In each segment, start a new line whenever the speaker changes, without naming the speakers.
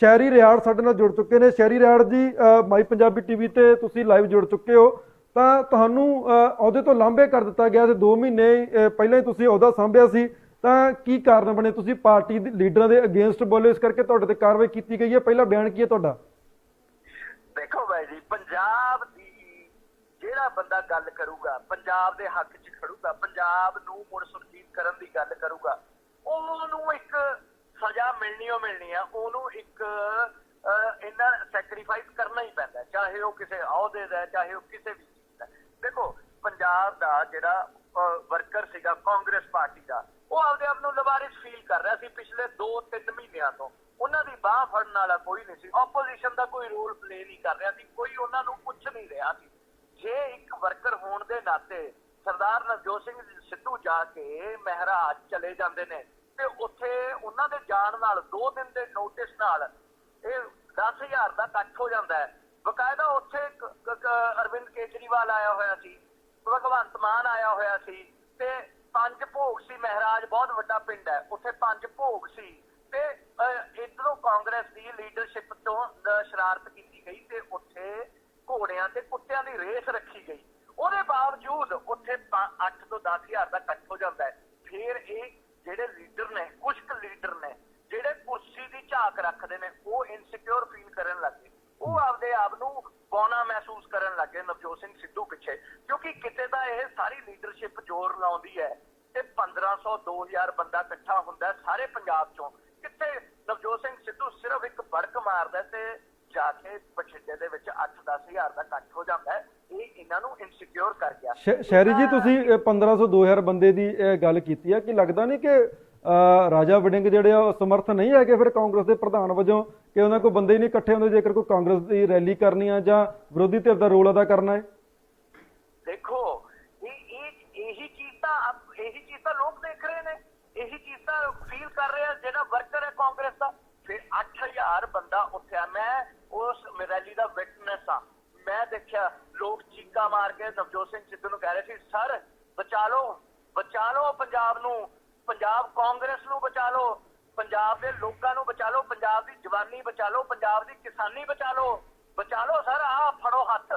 ਸ਼ਹਿਰੀ ਰਿਆੜ ਸਾਡੇ ਨਾਲ ਜੁੜ ਚੁੱਕੇ ਨੇ। ਸ਼ਹਿਰੀ ਰਿਆੜ ਜੀ ਮਾਈ ਪੰਜਾਬੀ ਟੀਵੀ ਤੇ ਤੁਸੀਂ ਲਾਈਵ ਜੁੜ ਚੁੱਕੇ ਹੋ। ਤਾਂ ਤੁਹਾਨੂੰ ਅਹੁਦੇ ਤੋਂ ਲਾਂਭੇ ਕਰ ਦਿੱਤਾ ਗਿਆ ਤੇ 2 ਮਹੀਨੇ ਪਹਿਲਾਂ ਹੀ ਤੁਸੀਂ ਅਹੁਦਾ ਸੰਭਿਆ ਸੀ। ਤਾਂ ਕੀ ਕਾਰਨ ਬਣੇ? ਤੁਸੀਂ ਪਾਰਟੀ ਦੇ ਲੀਡਰਾਂ ਦੇ ਅਗੇਂਸਟ ਬੋਲੇ, ਇਸ ਕਰਕੇ ਤੁਹਾਡੇ ਤੇ ਕਾਰਵਾਈ ਕੀਤੀ ਗਈ ਹੈ। ਪਹਿਲਾ ਬਿਆਨ ਕੀ ਹੈ ਤੁਹਾਡਾ?
ਦੇਖੋ ਬਾਈ ਜੀ, ਪੰਜਾਬ ਦੀ ਜਿਹੜਾ ਬੰਦਾ ਗੱਲ ਕਰੂਗਾ, ਪੰਜਾਬ ਦੇ ਹੱਕ 'ਚ ਖੜੂਗਾ, ਪੰਜਾਬ ਨੂੰ ਮੁੜ ਸੁਰਜੀਤ ਕਰਨ ਦੀ ਗੱਲ ਕਰੂਗਾ, ਉਹਨੂੰ ਇੱਕ ਸਜ਼ਾ ਮਿਲਣੀ ਓ ਮਿਲਣੀ ਆ, ਉਹਨੂੰ ਇੱਕ ਇਹਨਾਂ ਸੈਕਰੀਫਾਈਸ ਕਰਨਾ ਹੀ ਪੈਂਦਾ, ਚਾਹੇ ਉਹ ਕਿਸੇ ਅਹੁਦੇ ਦਾ ਚਾਹੇ ਉਹ ਕਿਸੇ ਵੀ ਚੀਜ਼ ਦਾ ਦੇਖੋ, ਪੰਜਾਬ ਦਾ ਜਿਹੜਾ ਵਰਕਰ ਸੀਗਾ, ਕਾਂਗਰਸ ਪਾਰਟੀ ਦਾ, ਉਹ ਆਪਦੇ ਆਪ ਨੂੰ ਲਵਾਰਿਸ ਫੀਲ ਕਰ ਰਿਹਾ ਸੀ ਪਿਛਲੇ 2-3 ਮਹੀਨਿਆਂ ਤੋਂ। ਉਹਨਾਂ ਦੀ ਬਾਹ ਫੜਨ ਵਾਲਾ ਕੋਈ ਨਹੀਂ ਸੀ ਆਪੋਜੀਸ਼ਨ ਦਾ ਕੋਈ ਰੋਲ ਪਲੇ ਨਹੀਂ ਕਰ ਰਿਹਾ ਸੀ, ਕੋਈ ਉਹਨਾਂ ਨੂੰ ਪੁੱਛ ਨਹੀਂ ਰਿਹਾ ਸੀ। ਜੇ ਇੱਕ ਵਰਕਰ ਹੋਣ ਦੇ ਨਾਤੇ ਸਰਦਾਰ ਨਵਜੋਤ ਸਿੰਘ ਸਿੱਧੂ ਜਾ ਕੇ ਮਹਿਰਾਜ ਚਲੇ ਜਾਂਦੇ ਨੇ ਤੇ ਉੱਥੇ ਉਹਨਾਂ ਦੇ ਜਾਣ ਨਾਲ 2 ਦਿਨ ਦੇ ਨੋਟਿਸ ਨਾਲ ਇਹ 10000 ਦਾ ਇਕੱਠ ਹੋ ਜਾਂਦਾ ਹੈ। ਬਕਾਇਦਾ ਉੱਥੇ ਅਰਵਿੰਦ ਕੇਜਰੀਵਾਲ ਆਇਆ ਹੋਇਆ ਸੀ, ਭਗਵੰਤ ਮਾਨ ਆਇਆ ਹੋਇਆ ਸੀ ਤੇ ਪੰਜ ਭੋਗ ਸੀ। ਮਹਿਰਾਜ ਬਹੁਤ ਵੱਡਾ ਪਿੰਡ ਹੈ, ਉੱਥੇ ਪੰਜ ਭੋਗ ਸੀ ਤੇ ਇਧਰੋਂ ਕਾਂਗਰਸ ਦੀ ਲੀਡਰਸ਼ਿਪ ਤੋਂ ਸ਼ਰਾਰਤ ਕੀਤੀ ਗਈ ਤੇ ਉੱਥੇ ਘੋੜਿਆਂ ਤੇ ਕੁੱਤਿਆਂ ਦੀ ਰੇਸ ਰੱਖੀ ਗਈ। ਉਹਦੇ ਬਾਵਜੂਦ ਉੱਥੇ 8 ਤੋਂ 10000 ਦਾ ਇਕੱਠ ਹੋ ਜਾਂਦਾ ਹੈ। ਫਿਰ ਇਹ ਜਿਹੜੇ ਲੀਡਰ ਨੇ ਕੁਝ ਕੁ ਲੀਡਰ ਨੇ ਜਿਹੜੇ ਕੁਰਸੀ ਦੀ ਝਾਕ ਰੱਖਦੇ ਨੇ ਉਹ ਇਨਸਿਕਿਉਰ ਫੀਲ ਕਰਨ ਲੱਗੇ ਉਹ ਆਪਦੇ ਆਪ ਨੂੰ ਬੌਨਾ ਮਹਿਸੂਸ ਕਰਨ ਲੱਗੇ ਨਵਜੋਤ ਸਿੰਘ ਸਿੱਧੂ ਪਿੱਛੇ। ਕਿਉਂਕਿ ਕਿਤੇ ਤਾਂ ਇਹ ਸਾਰੀ ਲੀਡਰਸ਼ਿਪ ਜ਼ੋਰ ਲਾਉਂਦੀ ਹੈ ਤੇ 1500 2000 ਬੰਦਾ ਇਕੱਠਾ ਹੁੰਦਾ ਸਾਰੇ ਪੰਜਾਬ ਚੋਂ। ਕਿੱਥੇ ਨਵਜੋਤ ਸਿੰਘ ਸਿੱਧੂ ਸਿਰਫ ਇੱਕ ਬੜਕ ਮਾਰਦਾ ਤੇ ਜਾ ਕੇ ਬਠਿੰਡੇ ਦੇ ਵਿੱਚ 8-10000 ਦਾ ਇਕੱਠ ਹੋ ਜਾਂਦਾ ਹੈ। ਇਹ ਇਹਨਾਂ ਨੂੰ ਇਨਸਿਕਿਉਰ ਕਰ ਗਿਆ।
ਸ਼ਹਿ- ਸ਼ਹਿਰੀ ਜੀ ਤੁਸੀਂ ਇਹ 1500 2000 ਬੰਦੇ ਦੀ ਇਹ ਗੱਲ ਕੀਤੀ ਹੈ ਕਿ ਲੱਗਦਾ ਨਹੀਂ ਕਿ ਰਾਜਾ ਵੜਿੰਗ ਜਿਹੜੇ ਆ ਸਮਰਥ ਨਹੀਂ ਹੈਗੇ ਫਿਰ ਕਾਂਗਰਸ ਦੇ ਪ੍ਰਧਾਨ ਵਜੋਂ ਕਿ ਉਹਨਾਂ ਕੋਲ ਬੰਦੇ ਹੀ ਨਹੀਂ ਇਕੱਠੇ ਹੁੰਦੇ ਜੇਕਰ ਕੋਈ ਕਾਂਗਰਸ ਦੀ ਰੈਲੀ ਕਰਨੀ ਆ ਜਾਂ ਵਿਰੋਧੀ ਧਿਰ ਦਾ ਰੋਲ ਅਦਾ ਕਰਨਾ ਹੈ?
ਦੇਖੋ ਇਹ ਇਹ ਇਹੀ ਚੀਜ਼ ਤਾਂ ਅਬ ਇਹੀ ਚੀਜ਼ ਤਾਂ ਲੋਕ ਦੇਖ ਰਹੇ ਨੇ। ਇਹੀ ਚੀਜ਼ ਤਾਂ ਫੀਲ ਕਰ ਰਹੇ ਆ ਜਿਹੜਾ ਵਰਕਰ ਹੈ ਕਾਂਗਰਸ ਦਾ। ਫਿਰ 8000 ਬੰਦਾ ਉੱਠਿਆ। ਮੈਂ ਉਸ ਰੈਲੀ ਦਾ ਵਿਟਨੈਸ ਆ। ਮੈਂ ਦੇਖਿਆ, ਲੋਕ ਚੀਕਾ ਮਾਰ ਕੇ ਨਵਜੋਤ ਸਿੰਘ ਸਿੱਧੂ ਨੂੰ ਕਹਿ ਰਹੇ ਸੀ, ਸਰ, ਬਚਾ ਲਓ ਬਚਾ ਲਓ ਪੰਜਾਬ ਨੂੰ। ਪੰਜਾਬ ਕਾਂਗਰਸ ਨੂੰ ਬਚਾ ਲਓ, ਪੰਜਾਬ ਦੇ ਲੋਕਾਂ ਨੂੰ ਬਚਾ ਲਓ, ਪੰਜਾਬ ਦੀ ਜਵਾਨੀ ਬਚਾ ਲਓ, ਪੰਜਾਬ ਦੀ ਕਿਸਾਨੀ ਬਚਾ ਲਓ। ਬਚਾ ਲਓ, ਸਰ, ਆਹ ਫੜੋ ਹੱਥ।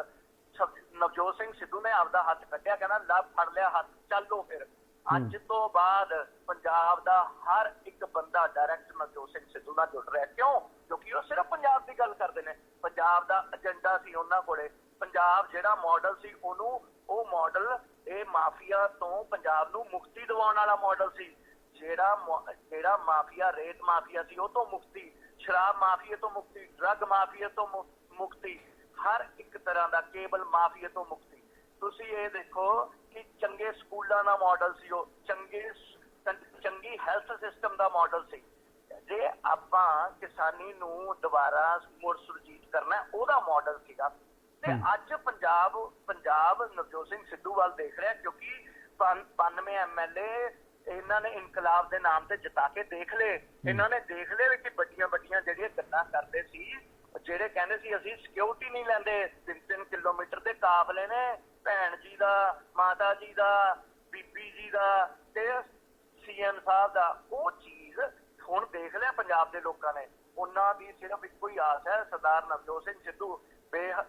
ਨਵਜੋਤ ਸਿੰਘ ਸਿੱਧੂ ਨੇ ਆਪਦਾ ਹੱਥ ਕੱਢਿਆ, ਕਹਿੰਦਾ ਲੱਭ ਫੜ ਲਿਆ ਹੱਥ, ਚੱਲੋ ਫਿਰ। ਅੱਜ ਤੋਂ ਬਾਅਦ ਪੰਜਾਬ ਦਾ ਹਰ ਇੱਕ ਬੰਦਾ ਡਾਇਰੈਕਟ ਨਵਜੋਤ ਸਿੰਘ ਸਿੱਧੂ ਨਾਲ ਜੁੜ ਰਿਹਾ। ਕਿਉਂ? ਕਿਉਂਕਿ ਉਹ ਸਿਰਫ ਪੰਜਾਬ ਦੀ ਗੱਲ ਕਰਦੇ ਨੇ। ਪੰਜਾਬ ਦਾ ਏਜੰਡਾ ਸੀ ਉਹਨਾਂ ਕੋਲੇ। ਪੰਜਾਬ ਜਿਹੜਾ ਮਾਡਲ ਸੀ ਉਹਨੂੰ ਉਹ ਮਾਡਲ ਇਹ ਮਾਫੀਆ ਤੋਂ ਪੰਜਾਬ ਨੂੰ ਮੁਕਤੀ ਦਿਵਾਉਣ ਵਾਲਾ ਮਾਡਲ ਸੀ। ਜਿਹੜਾ ਜਿਹੜਾ ਮਾਫੀਆ ਰੇਤ ਮਾਫੀਆ ਸੀ ਉਹ ਤੋਂ ਮੁਕਤੀ ਸ਼ਰਾਬ ਮਾਫੀਆ ਤੋਂ ਮੁਕਤੀ ਡਰੱਗ ਮਾਫੀਆ ਤੋਂ ਮੁਕਤੀ ਹਰ ਇੱਕ ਤਰ੍ਹਾਂ ਦਾ ਕੇਬਲ ਮਾਫੀਆ ਤੋਂ ਮੁਕਤੀ। ਤੁਸੀਂ ਇਹ ਦੇਖੋ ਕਿ ਚੰਗੇ ਸਕੂਲਾਂ ਦਾ ਮਾਡਲ ਸੀ ਉਹ ਚੰਗੇ ਚੰਗੀ ਹੈਲਥ ਸਿਸਟਮ ਦਾ ਮਾਡਲ ਸੀ। ਜੇ ਆਪਾਂ ਕਿਸਾਨੀ ਨੂੰ ਦੁਬਾਰਾ ਮੁੜ ਸੁਰਜੀਤ ਕਰਨਾ ਉਹਦਾ ਮਾਡਲ ਸੀਗਾ। ਤੇ ਅੱਜ ਪੰਜਾਬ ਪੰਜਾਬ ਨਵਜੋਤ ਸਿੰਘ ਸਿੱਧੂ ਵੱਲ ਦੇਖ ਰਿਹਾ ਕਿਉਂਕਿ 92 ਐਮਐਲਏ ਇਹਨਾਂ ਨੇ ਇਨਕਲਾਬ ਦੇ ਨਾਮ ਤੇ ਜਿਤਾ ਕੇ ਦੇਖ ਲਏ। ਇਹਨਾਂ ਨੇ ਦੇਖ ਲਏ ਕਿ ਵੱਡੀਆਂ ਵੱਡੀਆਂ ਜਿਹੜੀਆਂ ਗੱਲਾਂ ਕਰਦੇ ਸੀ ਜਿਹੜੇ ਕਹਿੰਦੇ ਸੀ ਅਸੀਂ ਸਿਕਿਉਰਿਟੀ ਨਹੀਂ ਲੈਂਦੇ 3-3 ਕਿਲੋਮੀਟਰ ਦੇ ਕਾਫਲੇ ਨੇ ਭੈਣ ਜੀ ਦਾ ਮਾਤਾ ਜੀ ਦਾ ਬੀਬੀ ਜੀ ਦਾ ਤੇ ਸੀਐਮ ਸਾਹਿਬ ਦਾ ਉਹ ਚੀਜ਼ ਹੁਣ ਦੇਖ ਲਿਆ ਪੰਜਾਬ ਦੇ ਲੋਕਾਂ ਨੇ। ਉਹਨਾਂ ਦੀ ਸਿਰਫ ਇੱਕੋ ਹੀ ਆਸ ਹੈ ਸਰਦਾਰ ਨਵਜੋਤ ਸਿੰਘ ਸਿੱਧੂ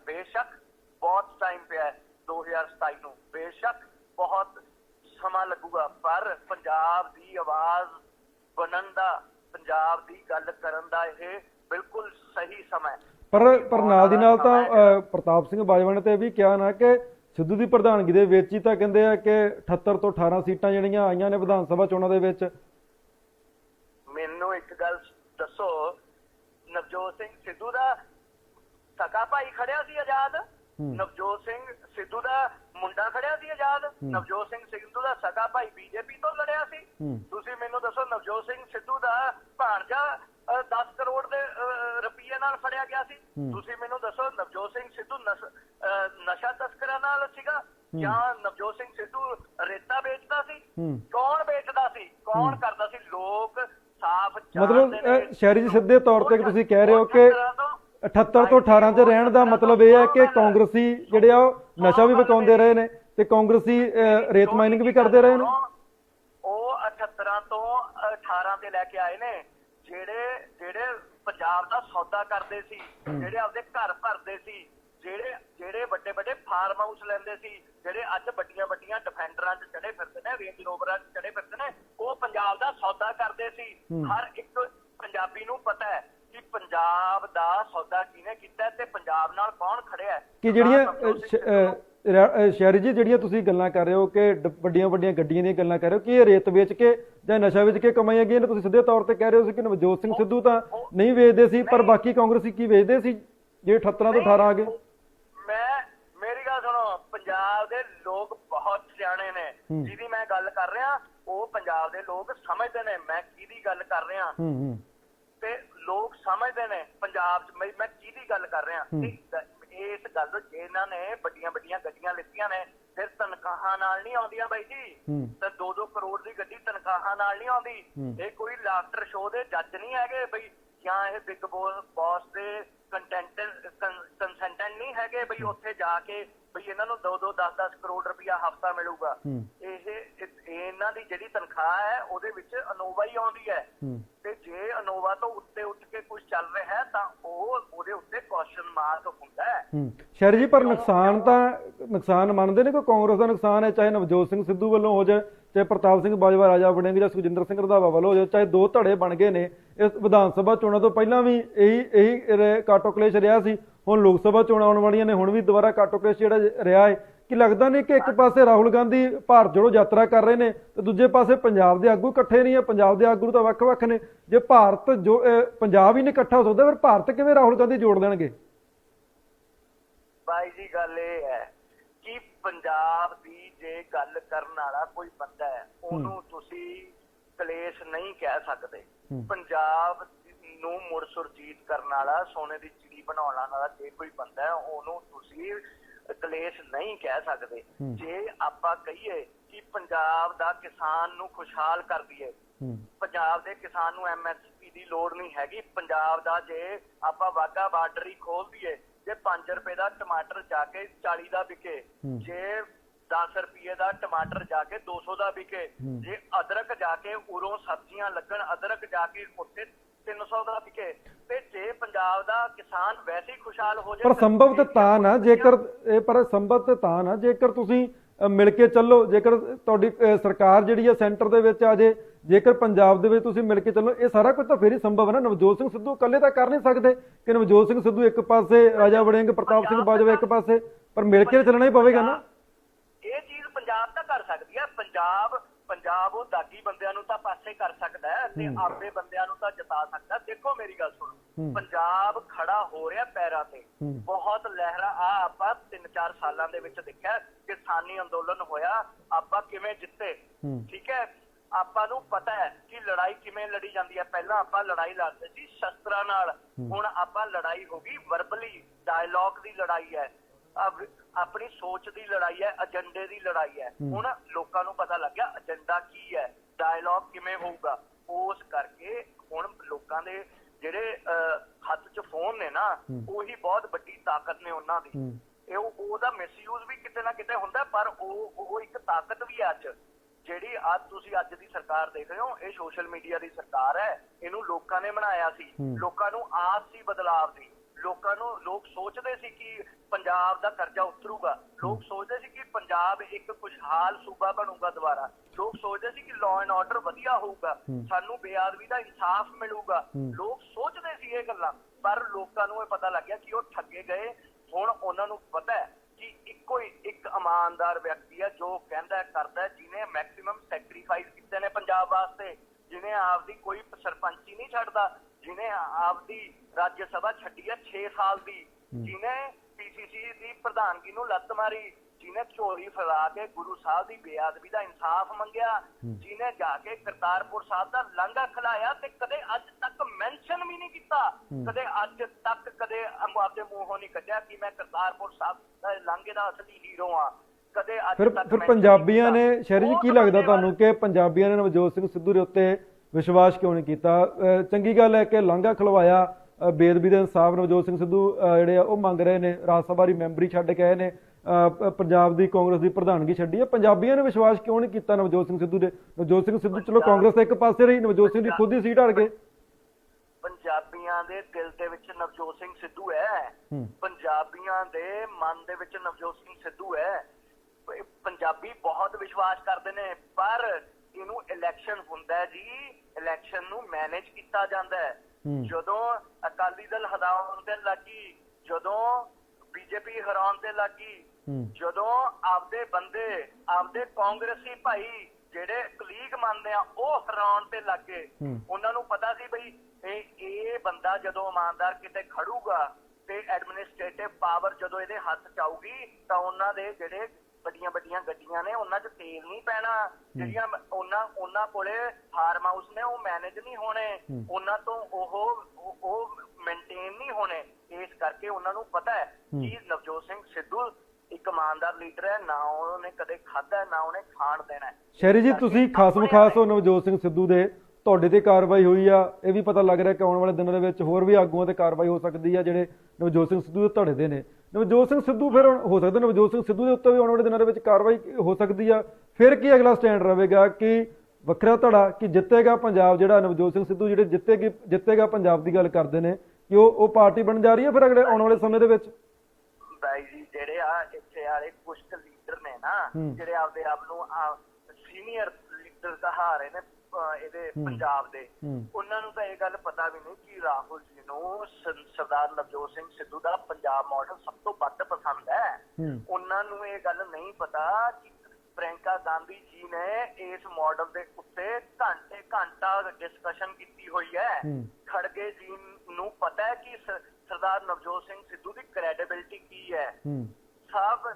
ਬੇਸ਼ੱਕ ਬਹੁਤ ਟਾਈਮ ਪਿਆ ਹੈ 2027 ਨੂੰ। ਬੇਸ਼ੱਕ ਬਹੁਤ ਸਮਾਂ ਲੱਗੂਗਾ ਪਰ ਪੰਜਾਬ ਦੀ ਆਵਾਜ਼ ਬਣਨ ਦਾ ਪੰਜਾਬ ਦੀ ਗੱਲ ਕਰਨ ਦਾ ਇਹ ਬਿਲਕੁਲ ਸਹੀ ਸਮਾਂ ਹੈ।
ਪਰ ਪਰ ਨਾਲ ਦੀ ਨਾਲ ਤਾਂ ਪ੍ਰਤਾਪ ਸਿੰਘ ਬਾਜਵਾ ਨੇ ਤੇ ਵੀ ਕਿਹਾ ਨਾ ਕਿ ਸਿੱਧੂ ਦੀ ਪ੍ਰਧਾਨਗੀ ਦੇ ਵਿੱਚ ਹੀ ਤਾਂ ਕਹਿੰਦੇ ਆ ਕਿ 78 ਤੋਂ 18 ਸੀਟਾਂ ਜਿਹੜੀਆਂ ਆਈਆਂ ਨੇ ਵਿਧਾਨ ਸਭਾ ਚੋਣਾਂ ਦੇ ਵਿੱਚ।
ਮੈਨੂੰ ਇੱਕ ਗੱਲ ਦੱਸੋ ਨਵਜੋਤ ਸਿੰਘ ਸਿੱਧੂ ਦਾ ਸਕਾ ਭਾਈ ਖੜਿਆ ਸੀ ਆਜ਼ਾਦ? ਨਵਜੋਤ ਸਿੰਘ ਸਿੱਧੂ ਦਾ ਮੁੰਡਾ ਖੜਿਆ ਸੀ ਆਜ਼ਾਦ? ਨਵਜੋਤ ਸਿੰਘ ਸਿੱਧੂ ਦਾ ਸਕਾ ਭਾਈ ਬੀਜੇਪੀ ਤੋਂ ਲੜਿਆ ਸੀ। ਤੁਸੀਂ ਮੈਨੂੰ ਦੱਸੋ ਨਵਜੋਤ ਸਿੰਘ ਸਿੱਧੂ ਦਾ ਭਾਣਜਾ ਅ, 10 ਕਰੋੜ ਦੇ ਅ, ਰੁਪਈਏ ਨਾਲ ਫੜਿਆ ਗਿਆ ਸੀ। ਤੁਸੀਂ ਮੈਨੂੰ ਦੱਸੋ ਨਵਜੋਤ ਸਿੰਘ ਸਿੱਧੂ ਨਸ਼- ਤਸਕਰਾਂ ਨਾਲ ਸੀਗਾ ਜਾਂ ਨਵਜੋਤ ਸਿੰਘ ਸਿੱਧੂ ਰੇਤਾ ਵੇਚਦਾ ਸੀ। ਕੌਣ ਵੇਚਦਾ ਸੀ? ਕੌਣ ਕਰਦਾ ਸੀ? ਲੋਕ ਸਾਫ਼
ਮਤਲਬ ਸ਼ਹਿਰੀ ਜੀ ਸਿੱਧੇ ਤੌਰ ਤੇ ਤੁਸੀਂ ਕਹਿ ਰਹੇ ਹੋ ਕਿ
ਤਰ੍ਹਾਂ ਤੋਂ
78 ਤੋਂ 18 ਚ ਰਹਿਣ ਦਾ ਮਤਲਬ ਇਹ ਹੈ ਕਿ ਕਾਂਗਰਸੀ ਜਿਹੜੇ ਆ ਨਸ਼ਾ ਵੀ ਵਿਕਾਉਂਦੇ ਰਹੇ ਨੇ ਤੇ ਕਾਂਗਰਸੀ ਰੇਤ ਮਾਈਨਿੰਗ ਵੀ ਕਰਦੇ ਰਹੇ ਨੇ।
ਉਹ 78 ਤੋਂ 18 ਤੇ ਲੈ ਕੇ ਆਏ ਨੇ ਜਿਹੜੇ ਜਿਹੜੇ ਪੰਜਾਬ ਦਾ ਸੌਦਾ ਕਰਦੇ ਸੀ ਜਿਹੜੇ ਆਪਦੇ ਘਰ ਭਰਦੇ ਸੀ ਜਿਹੜੇ ਜਿਹੜੇ ਵੱਡੇ ਵੱਡੇ ਫਾਰਮ ਹਾਊਸ ਲੈਂਦੇ ਸੀ ਜਿਹੜੇ ਅੱਜ ਵੱਡੀਆਂ ਵੱਡੀਆਂ ਡਿਫੈਂਡਰਾਂ 'ਚ ਚੜੇ ਫਿਰਦੇ ਨੇ ਰੇਂਜ ਰੋਵਰਾਂ 'ਚ ਚੜੇ ਫਿਰਦੇ ਨੇ ਉਹ ਪੰਜਾਬ ਦਾ ਸੌਦਾ ਕਰਦੇ ਸੀ। ਹਰ ਇੱਕ ਪੰਜਾਬੀ ਨੂੰ ਪਤਾ ਹੈ ਕਿ ਪੰਜਾਬ ਦਾ ਸੌਦਾ ਕਿਹਨੇ ਕੀਤਾ ਤੇ ਪੰਜਾਬ ਨਾਲ ਕੌਣ ਖੜਿਆ ਹੈ?
ਕਿ ਜਿਹੜੀਆਂ ਸ਼ਹਿਰੀ ਜੀ ਜਿਹੜੀਆਂ ਤੁਸੀਂ ਗੱਲਾਂ ਕਰ ਰਹੇ ਹੋ ਕਿ ਵੱਡੀਆਂ ਵੱਡੀਆਂ ਗੱਡੀਆਂ ਦੀਆਂ ਗੱਲਾਂ ਕਰ ਰਹੇ ਹੋ ਕਿ ਇਹ ਰੇਤ ਵੇਚ ਕੇ ਜਾਂ ਨਸ਼ਾ ਵੇਚ ਕੇ ਕਮਾਈਆਂ ਗਈਆਂ ਨੇ ਤੁਸੀਂ ਸਿੱਧੇ ਤੌਰ ਤੇ ਕਹਿ ਰਹੇ ਹੋ ਸੀ ਕਿ ਨਵਜੋਤ ਸਿੰਘ ਸਿੱਧੂ ਤਾਂ ਨਹੀਂ ਵੇਚਦੇ ਸੀ ਪਰ ਬਾਕੀ ਕਾਂਗਰਸੀ ਕੀ ਵੇਚਦੇ ਸੀ? ਜੇ 78 ਤੋਂ 18 ਆ ਗਏ।
ਮੈਂ ਮੇਰੀ ਗੱਲ ਸੁਣੋ ਪੰਜਾਬ ਦੇ ਲੋਕ ਬਹੁਤ ਸਿਆਣੇ ਨੇ। ਜਿਹਦੀ ਮੈਂ ਗੱਲ ਕਰ ਰਿਹਾ ਉਹ ਪੰਜਾਬ ਦੇ ਲੋਕ ਸਮਝਦੇ ਨੇ। ਮੈਂ ਕਿਹਦੀ ਗੱਲ ਕਰ ਰਿਹਾ?
ਹੂੰ ਹੂੰ।
ਤੇ ਲੋਕ ਸਮਝਦੇ ਨੇ ਪੰਜਾਬ 'ਚ ਮੈਂ ਮੈਂ ਕਿਹਦੀ ਗੱਲ ਕਰ ਰਿਹਾ? ਇਸ ਗੱਲ ਜੇ ਇਹਨਾਂ ਨੇ ਵੱਡੀਆਂ ਵੱਡੀਆਂ ਗੱਡੀਆਂ ਲਿੱਤੀਆਂ ਨੇ ਫਿਰ ਤਨਖਾਹਾਂ ਨਾਲ ਨਹੀਂ ਆਉਂਦੀਆਂ ਬਾਈ ਜੀ। ਤੇ 2-2 ਕਰੋੜ ਦੀ ਗੱਡੀ ਤਨਖਾਹਾਂ ਨਾਲ ਨਹੀਂ ਆਉਂਦੀ। ਇਹ ਕੋਈ ਲਾਫਟਰ ਸ਼ੋਅ ਦੇ ਜੱਜ ਨਹੀਂ ਹੈਗੇ ਬਈ ਜਾਂ ਇਹ ਬਿਗ ਬੌਸ ਦੇ ਕੰਟੈਂਟ ਕੰਸੈਂਟੈਂਟ ਨਹੀਂ ਹੈਗੇ ਬਈ ਉੱਥੇ ਜਾ ਕੇ ਬਈ ਇਹਨਾਂ ਨੂੰ 2-2 10-10 ਕਰੋੜ ਰੁਪਇਆ ਹਫਤਾ ਮਿਲੂਗਾ। ਇਹ ਇਹ- ਇਹਨਾਂ ਦੀ ਜਿਹੜੀ ਤਨਖਾਹ ਹੈ ਉਹਦੇ ਵਿੱਚ ਅਨੋਵਾ ਹੀ ਆਉਂਦੀ ਹੈ। ਤੇ ਜੇ ਅਨੋਵਾ ਤੋਂ ਉੱਤੇ ਉੱਠ ਕੇ ਕੁਝ ਚੱਲ ਰਿਹਾ ਹੈ ਤਾਂ ਉਹ ਉਹਦੇ ਉੱਤੇ ਕੁਐਸਚਨ ਮਾਰਕ ਹੁੰਦਾ ਹੈ।
ਸ਼ਹਿਰੀ ਜੀ ਪਰ ਨੁਕਸਾਨ ਤਾਂ ਨੁਕਸਾਨ ਮੰਨਦੇ ਨੇ ਕਿ ਕਾਂਗਰਸ ਦਾ ਨੁਕਸਾਨ ਹੈ ਚਾਹੇ ਨਵਜੋਤ ਸਿੰਘ ਸਿੱਧੂ ਵੱਲੋਂ ਹੋ ਜਾਏ ਚਾਹੇ ਪ੍ਰਤਾਪ ਸਿੰਘ ਬਾਜਵਾ ਰਾਜਾ ਵੜਿੰਗ ਜਾਂ ਸੁਖਜਿੰਦਰ ਸਿੰਘ ਰੰਧਾਵਾ ਵੱਲੋਂ ਹੋ ਜਾਏ ਚਾਹੇ ਦੋ ਧੜੇ ਬਣ ਗਏ ਨੇ ਇਸ ਵਿਧਾਨ ਸਭਾ ਚੋਣਾਂ ਤੋਂ ਪਹਿਲਾਂ ਵੀ ਇਹੀ ਇਹੀ ਰ- ਕਾਟੋ ਕਲੇਸ਼ ਰਿਹਾ ਸੀ। ਹੁਣ ਲੋਕ ਸਭਾ ਚੋਣਾਂ ਆਉਣ ਵਾਲੀਆਂ ਨੇ ਹੁਣ ਵੀ ਦੁਬਾਰਾ ਕਾਟੋ ਕਲੇਸ਼ ਜਿਹੜਾ ਰਿਹਾ ਹੈ ਕਿ ਲੱਗਦਾ ਨਹੀਂ ਕਿ ਇੱਕ ਪਾਸੇ ਰਾਹੁਲ ਗਾਂਧੀ ਭਾਰਤ ਜੋੜੋ ਯਾਤਰਾ ਕਰ ਰਹੇ ਨੇ ਤੇ ਦੂਜੇ ਪਾਸੇ ਪੰਜਾਬ ਦੇ ਆਗੂ ਇਕੱਠੇ ਨਹੀਂ ਹੈ ਪੰਜਾਬ ਦੇ ਆਗੂ ਤਾਂ ਵੱਖ-ਵੱਖ ਨੇ। ਜੇ ਭਾਰਤ ਜੋ ਪੰਜਾਬ ਹੀ ਨਹੀਂ ਇਕੱਠਾ ਹੋ ਸਕਦਾ ਫਿਰ ਭਾਰਤ ਕਿਵੇਂ ਰਾਹੁਲ ਗਾਂਧੀ ਜੋੜ ਦੇਣਗੇ?
ਬਾਈ ਜੀ ਗੱਲ ਇਹ ਹੈ ਕਿ ਪੰਜਾਬ ਦੀ ਜੇ ਗੱਲ ਕਰਨ ਵਾਲਾ ਕੋਈ ਬੰਦਾ ਹੈ ਉਹਨੂੰ ਤੁਸੀਂ ਕਲੇਸ਼ ਨਹੀਂ ਕਹਿ ਸਕਦੇ। ਪੰਜਾਬ ਨੂੰ ਮੁੜ ਸੁਰਜੀਤ ਕਰਨ ਵਾਲਾ ਸੋਨੇ ਦੀ ਚਿੜੀ ਬਣਾਉਣ ਵਾਲਾ ਜੇ ਕੋਈ ਬੰਦਾ ਹੈ ਉਹਨੂੰ ਤੁਸੀਂ ਕਲੇਸ਼ ਨਹੀਂ ਕਹਿ ਸਕਦੇ। ਜੇ ਆਪਾਂ ਕਹੀਏ ਕਿ ਪੰਜਾਬ ਦਾ ਕਿਸਾਨ ਨੂੰ ਖੁਸ਼ਹਾਲ ਕਰ ਦਈਏ ਪੰਜਾਬ ਦੇ ਕਿਸਾਨ ਨੂੰ ਐਮਐਸਪੀ ਦੀ ਲੋੜ ਨਹੀਂ ਹੈਗੀ ਪੰਜਾਬ ਦਾ ਜੇ ਆਪਾਂ ਵਾਗਾ ਬਾਰਡਰ ਹੀ ਖੋਲ ਦਈਏ ਜੇ 5 ਰੁਪਏ ਦਾ ਟਮਾਟਰ ਜਾ ਕੇ 40 ਦਾ ਵਿਕੇ। ਜੇ 10 ਰੁਪਏ ਦਾ ਟਮਾਟਰ ਜਾ ਕੇ 200 ਦਾ ਵਿਕੇ। ਜੇ ਅਦਰਕ ਜਾ ਕੇ ਉਰੋਂ ਸਬਜ਼ੀਆਂ ਲੱਗਣ ਅਦਰਕ ਜਾ ਕੇ ਉੱਥੇ 300 ਦਾ ਵਿਕੇ ਤੇ ਜੇ ਪੰਜਾਬ ਦਾ ਕਿਸਾਨ ਵੈਸੇ ਹੀ ਖੁਸ਼ਹਾਲ ਹੋ ਜਾਏ
ਪਰ ਸੰਭਵ ਤਾਂ ਤਾਂ ਨਾ ਜੇਕਰ ਇਹ ਪਰ ਸੰਭਵ ਤਾਂ ਤਾਂ ਨਾ ਜੇਕਰ ਤੁਸੀਂ ਮਿਲ ਕੇ ਚੱਲੋ ਜੇਕਰ ਤੁਹਾਡੀ ਸਰਕਾਰ ਜਿਹੜੀ ਹੈ ਸੈਂਟਰ ਦੇ ਵਿੱਚ ਆ ਜੇ ਜੇਕਰ ਪੰਜਾਬ ਦੇ ਵਿੱਚ ਤੁਸੀਂ ਮਿਲ ਕੇ ਚੱਲੋ ਇਹ ਸਾਰਾ ਕੁਝ ਤਾਂ ਫੇਰ ਹੀ ਸੰਭਵ ਹੈ ਨਾ। ਨਵਜੋਤ ਸਿੰਘ ਸਿੱਧੂ ਇਕੱਲੇ ਤਾਂ ਕਰ ਨਹੀਂ ਸਕਦੇ ਕਿ ਨਵਜੋਤ ਸਿੰਘ ਸਿੱਧੂ ਇੱਕ ਪਾਸੇ ਰਾਜਾ ਵੜਿੰਗ ਪ੍ਰਤਾਪ ਸਿੰਘ ਬਾਜਵਾ ਇੱਕ ਪਾਸੇ ਪਰ ਮਿਲ ਕੇ ਚੱਲਣਾ ਹੀ ਪਵੇਗਾ ਨਾ।
ਇਹ ਚੀਜ਼ ਪੰਜਾਬ ਤਾਂ ਕਰ ਸਕਦੀ ਹੈ ਪੰਜਾਬ ਪੰਜਾਬ ਉਹ ਦਾਗੀ ਬੰਦਿਆਂ ਨੂੰ ਤਾਂ ਪਾਸੇ ਕਰ ਸਕਦਾ ਹੈ ਤੇ
ਹੂੰ।
ਆਪੇ ਬੰਦਿਆਂ ਨੂੰ ਤਾਂ ਜਿਤਾ ਸਕਦਾ ਦੇਖੋ ਮੇਰੀ ਗੱਲ। ਸੁਣੋ ਪੰਜਾਬ ਖੜਾ ਹੋ ਰਿਹਾ ਪੈਰਾਂ ਤੇ। ਬਹੁਤ ਲਹਿਰਾ ਆ ਆਪਾਂ 3-4 ਸਾਲਾਂ ਦੇ ਵਿੱਚ ਦੇਖਿਆ ਕਿਸਾਨੀ ਅੰਦੋਲਨ ਹੋਇਆ ਆਪਾਂ ਕਿਵੇਂ ਜਿੱਤੇ। ਠੀਕ ਹੈ ਆਪਾਂ ਨੂੰ ਪਤਾ ਹੈ ਕਿ ਲੜਾਈ ਕਿਵੇਂ ਲੜੀ ਜਾਂਦੀ ਹੈ ਪਹਿਲਾਂ ਆਪਾਂ ਲੜਾਈ ਲੜਦੇ ਸੀ ਸ਼ਸਤਰਾਂ ਨਾਲ ਹੁਣ ਆਪਾਂ ਲੜਾਈ ਹੋ ਗਈ ਵਰਬਲੀ ਡਾਇਲੌਗ ਦੀ ਲੜਾਈ ਹੈ ਆਪਣੀ ਸੋਚ ਦੀ ਲੜਾਈ ਹੈ ਏਜੰਡੇ ਦੀ ਲੜਾਈ ਹੈ। ਹੁਣ ਲੋਕਾਂ ਨੂੰ ਪਤਾ ਲੱਗ ਗਿਆ ਏਜੰਡਾ ਕੀ ਹੈ ਡਾਇਲੌਗ ਕਿਵੇਂ ਹੋਊਗਾ ਉਸ ਕਰਕੇ ਹੁਣ ਲੋਕਾਂ ਦੇ ਜਿਹੜੇ ਹੱਥ 'ਚ ਫੋਨ ਨੇ ਨਾ। ਉਹੀ ਬਹੁਤ ਵੱਡੀ ਤਾਕਤ ਨੇ ਉਹਨਾਂ ਦੀ। ਇਹ ਉਹ- ਉਹਦਾ ਮਿਸਯੂਜ਼ ਵੀ ਕਿਤੇ ਨਾ ਕਿਤੇ ਹੁੰਦਾ ਪਰ ਉਹ ਉਹ ਇੱਕ ਤਾਕਤ ਵੀ ਹੈ ਅੱਜ ਜਿਹੜੀ ਅੱਜ ਤੁਸੀਂ ਅੱਜ ਦੀ ਸਰਕਾਰ ਦੇਖ ਰਹੇ ਹੋ ਇਹ ਸੋਸ਼ਲ ਮੀਡੀਆ ਦੀ ਸਰਕਾਰ ਹੈ ਇਹਨੂੰ ਲੋਕਾਂ ਨੇ ਬਣਾਇਆ ਸੀ। ਲੋਕਾਂ ਨੂੰ ਆਸ ਸੀ ਬਦਲਾਵ ਦੀ ਲੋਕਾਂ ਨੂੰ ਲੋਕ ਸੋਚਦੇ ਸੀ ਕਿ ਪੰਜਾਬ ਦਾ ਕਰਜ਼ਾ ਉਤਰੂਗਾ। ਲੋਕ ਸੋਚਦੇ ਸੀ ਕਿ ਪੰਜਾਬ ਇੱਕ ਖੁਸ਼ਹਾਲ ਸੂਬਾ ਬਣੂਗਾ ਦੁਬਾਰਾ। ਲੋਕ ਸੋਚਦੇ ਸੀ ਕਿ ਲਾਅ ਐਂਡ ਆਰਡਰ ਵਧੀਆ ਹੋਊਗਾ। ਸਾਨੂੰ ਬੇਅਦਬੀ ਦਾ ਇਨਸਾਫ ਮਿਲੂਗਾ। ਲੋਕ ਸੋਚਦੇ ਸੀ ਇਹ ਗੱਲਾਂ ਪਰ ਲੋਕਾਂ ਨੂੰ ਇਹ ਪਤਾ ਲੱਗ ਗਿਆ ਕਿ ਉਹ ਠੱਗੇ ਗਏ। ਹੁਣ ਉਹਨਾਂ ਨੂੰ ਪਤਾ ਹੈ ਕਿ ਇੱਕੋ ਹੀ ਇੱਕ ਇਮਾਨਦਾਰ ਵਿਅਕਤੀ ਹੈ ਜੋ ਕਹਿੰਦਾ ਕਰਦਾ ਜਿਹਨੇ ਮੈਕਸਿਮਮ ਸੈਕਰੀਫਾਈਸ ਕੀਤੇ ਨੇ ਪੰਜਾਬ ਵਾਸਤੇ ਜਿਹਨੇ ਆਪਦੀ ਕੋਈ ਸਰਪੰਚੀ ਨਹੀਂ ਛੱਡਦਾ। ਜਿਹਨੇ ਆਪਦੀ ਰਾਜ ਸਭਾ ਛੱਡੀ ਹੈ 6 ਸਾਲ ਦੀ ਜਿਹਨੇ ਪੀਸੀਸੀ ਦੀ ਪ੍ਰਧਾਨਗੀ ਨੂੰ ਲੱਤ ਮਾਰੀ ਜਿਹਨੇ ਝੋਲੀ ਫੈਲਾ ਕੇ ਗੁਰੂ ਸਾਹਿਬ ਦੀ ਬੇਅਦਬੀ ਦਾ ਇਨਸਾਫ ਮੰਗਿਆ ਜਿਹਨੇ ਜਾ ਕੇ ਕਰਤਾਰਪੁਰ ਸਾਹਿਬ ਦਾ ਲਾਂਘਾ ਖਲਾਇਆ ਤੇ ਕਦੇ ਅੱਜ ਤੱਕ ਮੈਂਸ਼ਨ ਵੀ ਨਹੀਂ ਕੀਤਾ। ਕਦੇ ਅੱਜ ਤੱਕ ਕਦੇ ਆਪਦੇ ਮੂੰਹੋਂ ਨਹੀਂ ਕੱਢਿਆ ਕਿ ਮੈਂ ਕਰਤਾਰਪੁਰ ਸਾਹਿਬ ਦਾ ਲਾਂਘੇ ਦਾ ਅਸਲੀ ਹੀਰੋ ਆ ਕਦੇ ਅੱਜ ਤੱਕ
ਫਿਰ ਪੰਜਾਬੀਆਂ ਨੇ। ਸ਼ਹਿਰੀ ਜੀ ਕੀ ਲੱਗਦਾ ਤੁਹਾਨੂੰ ਕਿ ਪੰਜਾਬੀਆਂ ਨੇ ਨਵਜੋਤ ਸਿੰਘ ਸਿੱਧੂ ਦੇ ਉੱਤੇ ਵਿਸ਼ਵਾਸ ਕਿਉਂ ਨਹੀਂ ਕੀਤਾ? ਚੰਗੀ ਗੱਲ ਹੈ ਕਿ ਲਾਂਘਾ ਖਲਵਾਇਆ ਅਹ ਬੇਅਦਬੀ ਦੇ ਇਨਸਾਫ ਨਵਜੋਤ ਸਿੰਘ ਸਿੱਧੂ ਜਿਹੜੇ ਆ ਉਹ ਮੰਗ ਰਹੇ ਨੇ। ਰਾਜ ਸਭਾ ਦੀ ਮੈਂਬਰੀ ਛੱਡ ਕੇ ਆਏ ਨੇ। ਪੰਜਾਬ ਦੀ ਕਾਂਗਰਸ ਦੀ ਪ੍ਰਧਾਨਗੀ ਛੱਡੀ ਹੈ। ਪੰਜਾਬੀਆਂ ਨੇ ਵਿਸ਼ਵਾਸ ਕਿਉਂ ਨਹੀਂ ਕੀਤਾ ਨਵਜੋਤ ਸਿੰਘ ਸਿੱਧੂ ਦੇ? ਨਵਜੋਤ ਸਿੰਘ ਸਿੱਧੂ ਚਲੋ ਕਾਂਗਰਸ ਇੱਕ ਪਾਸੇ ਰਹੀ ਨਵਜੋਤ ਸਿੰਘ ਦੀ ਖੁਦ ਦੀ ਸੀਟ ਹਟ ਗਏ।
ਪੰਜਾਬੀਆਂ ਦੇ ਦਿਲ ਦੇ ਵਿੱਚ ਨਵਜੋਤ ਸਿੰਘ ਸਿੱਧੂ ਹੈ।
ਹੂੰ।
ਪੰਜਾਬੀਆਂ ਦੇ ਮਨ ਦੇ ਵਿੱਚ ਨਵਜੋਤ ਸਿੰਘ ਸਿੱਧੂ ਹੈ। ਪੰਜਾਬੀ ਬਹੁਤ ਵਿਸ਼ਵਾਸ ਕਰਦੇ ਨੇ ਪਰ ਇਹਨੂੰ ਇਲੈਕਸ਼ਨ ਹੁੰਦਾ ਜੀ ਇਲੈਕਸ਼ਨ ਨੂੰ ਮੈਨੇਜ ਕੀਤਾ ਜਾਂਦਾ ਹੈ। ਜਦੋਂ ਅਕਾਲੀ ਦਲ ਹਰਾਉਣ ਦੇ ਲੱਗੀ ਜਦੋਂ ਬੀਜੇਪੀ ਹਰਾਉਣ ਦੇ ਲੱਗੀ ਜਦੋਂ ਆਪਦੇ ਬੰਦੇ ਆਪਦੇ ਕਾਂਗਰਸੀ ਭਾਈ ਜਿਹੜੇ ਕਲੀਗ ਮੰਨਦੇ ਆ ਉਹ ਹਰਾਉਣ ਤੇ ਲੱਗੇ। ਉਹਨਾਂ ਨੂੰ ਪਤਾ ਸੀ ਬਈ ਇਹ ਇਹ ਬੰਦਾ ਜਦੋਂ ਇਮਾਨਦਾਰ ਕਿਤੇ ਖੜੂਗਾ ਤੇ ਐਡਮਿਨਿਸਟ੍ਰੇਟਿਵ ਪਾਵਰ ਜਦੋਂ ਇਹਦੇ ਹੱਥ ਚ ਆਊਗੀ ਤਾਂ ਉਹਨਾਂ ਦੇ ਜਿਹੜੇ ਵੱਡੀਆਂ ਵੱਡੀਆਂ ਗੱਡੀਆਂ ਨੇ ਉਹਨਾਂ 'ਚ ਤੇਲ ਨਹੀਂ ਪੈਣਾ। ਜਿਹੜੀਆਂ ਉਹਨਾਂ ਉਹਨਾਂ ਕੋਲੇ ਫਾਰਮ ਹਾਊਸ ਨੇ ਉਹ ਮੈਨੇਜ ਨਹੀਂ ਹੋਣੇ। ਉਹਨਾਂ ਤੋਂ ਉਹ ਉਹ- ਮੇਨਟੇਨ ਨਹੀਂ ਹੋਣੇ। ਇਸ ਕਰਕੇ ਉਹਨਾਂ ਨੂੰ ਪਤਾ ਹੈ ਕਿ ਨਵਜੋਤ ਸਿੰਘ ਸਿੱਧੂ ਇੱਕ ਇਮਾਨਦਾਰ ਲੀਡਰ ਹੈ। ਨਾ ਉਹਨੇ ਕਦੇ ਖਾਦਾ ਨਾ ਉਹਨੇ ਖਾਣ ਦੇਣਾ।
ਸ਼ੈਰੀ ਜੀ ਤੁਸੀਂ
ਆਪਣੇ
ਖਾਸ ਹੋ ਨਵਜੋਤ ਸਿੰਘ ਸਿੱਧੂ ਦੇ ਤੁਹਾਡੇ ਤੇ ਕਾਰਵਾਈ ਹੋਈ ਆ। ਇਹ ਵੀ ਪਤਾ ਲੱਗ ਰਿਹਾ ਕਿ ਆਉਣ ਵਾਲੇ ਦਿਨਾਂ ਦੇ ਵਿੱਚ ਹੋਰ ਵੀ ਆਗੂਆਂ ਤੇ ਕਾਰਵਾਈ ਹੋ ਸਕਦੀ ਆ ਜਿਹੜੇ ਨਵਜੋਤ ਸਿੰਘ ਸਿੱਧੂ ਦੇ ਧੜੇ ਦੇ ਨੇ। ਨਵਜੋਤ ਸਿੰਘ ਸਿੱਧੂ ਫਿਰ ਹੋ ਸਕਦਾ ਨਵਜੋਤ ਸਿੰਘ ਸਿੱਧੂ ਦੇ ਉੱਤੇ ਵੀ ਆਉਣ ਵਾਲੇ ਦਿਨਾਂ ਦੇ ਵਿੱਚ ਕਾਰਵਾਈ ਹੋ ਸਕਦੀ ਆ ਫਿਰ ਕੀ ਅਗਲਾ ਸਟੈਂਡ ਰਹੇਗਾ ਕਿ ਵੱਖਰਾ ਧੜਾ ਕਿ ਜਿੱਤੇਗਾ ਪੰਜਾਬ ਜਿਹੜਾ ਨਵਜੋਤ ਸਿੰਘ ਸਿੱਧੂ ਜਿਹੜੇ ਜਿੱਤੇਗੀ ਜਿੱਤੇਗਾ ਪੰਜਾਬ ਦੀ ਗੱਲ ਕਰਦੇ ਨੇ ਕਿ ਉਹ ਉਹ ਪਾਰਟੀ ਬਣ ਜਾ ਰਹੀ ਹੈ ਫਿਰ ਅਗਲੇ ਆਉਣ ਵਾਲੇ ਸਮੇਂ ਦੇ ਵਿੱਚ
ਬਾਈ ਜੀ ਜਿਹੜੇ ਆ ਇੱਥੇ ਵਾਲੇ ਕੁਝ ਕੁ ਲੀਡਰ ਨੇ ਨਾ। ਜਿਹੜੇ ਆਪਦੇ ਆਪ ਨੂੰ ਸੀਨੀਅਰ ਲੀਡਰ ਕਹਾ ਰਹੇ ਨੇ ਇਹਦੇ ਪੰਜਾਬ ਦੇ। ਉਹਨਾਂ ਨੂੰ ਤਾਂ ਇਹ ਗੱਲ ਪਤਾ ਵੀ ਨਹੀਂ ਕਿ ਰਾਹੁਲ ਜੀ ਨੂੰ ਸਰਦਾਰ ਨਵਜੋਤ ਸਿੰਘ ਸਿੱਧੂ ਦਾ ਪੰਜਾਬ ਮਾਡਲ ਸਭ ਤੋਂ ਵੱਧ ਪਸੰਦ ਹੈ। ਉਹਨਾਂ ਨੂੰ ਇਹ ਗੱਲ ਨਹੀਂ ਪਤਾ ਕਿ ਪ੍ਰਿਯੰਕਾ ਗਾਂਧੀ ਜੀ ਨੇ ਇਸ ਮਾਡਲ ਦੇ ਉੱਤੇ ਘੰਟੇ ਘੰਟਾ ਡਿਸਕਸ਼ਨ ਕੀਤੀ ਹੋਈ ਹੈ। ਖੜਗੇ ਜੀ ਨੂੰ ਪਤਾ ਹੈ ਕਿ ਸਰਦਾਰ ਨਵਜੋਤ ਸਿੰਘ ਸਿੱਧੂ ਦੀ ਕ੍ਰੈਡੀਬਿਲਿਟੀ ਕੀ ਹੈ। ਸਭ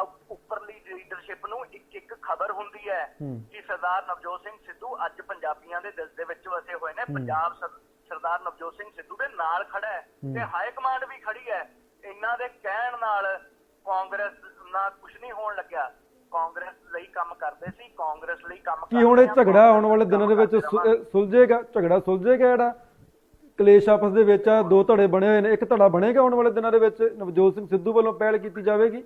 ਉੱਪਰਲੀ ਲੀਡਰਸ਼ਿਪ ਨੂੰ ਇੱਕ ਇੱਕ ਖਬਰ ਹੁੰਦੀ ਹੈ। ਕਿ ਸਰਦਾਰ ਨਵਜੋਤ ਸਿੰਘ ਸਿੱਧੂ ਅੱਜ ਪੰਜਾਬੀਆਂ ਦੇ ਦਿਲ ਦੇ ਵਿੱਚ ਵਸੇ ਹੋਏ ਨੇ। ਪੰਜਾਬ ਸਰ- ਸਰਦਾਰ ਨਵਜੋਤ ਸਿੰਘ ਸਿੱਧੂ ਦੇ ਨਾਲ ਖੜਾ ਹੈ ਤੇ ਹਾਈ ਕਮਾਂਡ ਵੀ ਖੜੀ ਹੈ। ਇਹਨਾਂ ਦੇ ਕਹਿਣ ਨਾਲ ਕਾਂਗਰਸ ਨਾਲ ਕੁਝ ਨਹੀਂ ਹੋਣ ਲੱਗਿਆ। ਕਾਂਗਰਸ ਲਈ ਕੰਮ ਕਰਦੇ ਸੀ ਕਾਂਗਰਸ ਲਈ ਕੰਮ
ਕੀ ਹੁਣ ਇਹ ਝਗੜਾ ਆਉਣ ਵਾਲੇ ਦਿਨਾਂ ਦੇ ਵਿੱਚ ਸੁਲਝੇਗਾ ਝਗੜਾ ਸੁਲਝੇਗਾ ਜਿਹੜਾ? ਕਲੇਸ਼ ਆਪਸ ਦੇ ਵਿੱਚ ਆ ਦੋ ਧੜੇ ਬਣੇ ਹੋਏ ਨੇ ਇੱਕ ਧੜਾ ਬਣੇਗਾ ਆਉਣ ਵਾਲੇ ਦਿਨਾਂ ਦੇ ਵਿੱਚ? ਨਵਜੋਤ ਸਿੰਘ ਸਿੱਧੂ ਵੱਲੋਂ ਪਹਿਲ ਕੀਤੀ ਜਾਵੇਗੀ?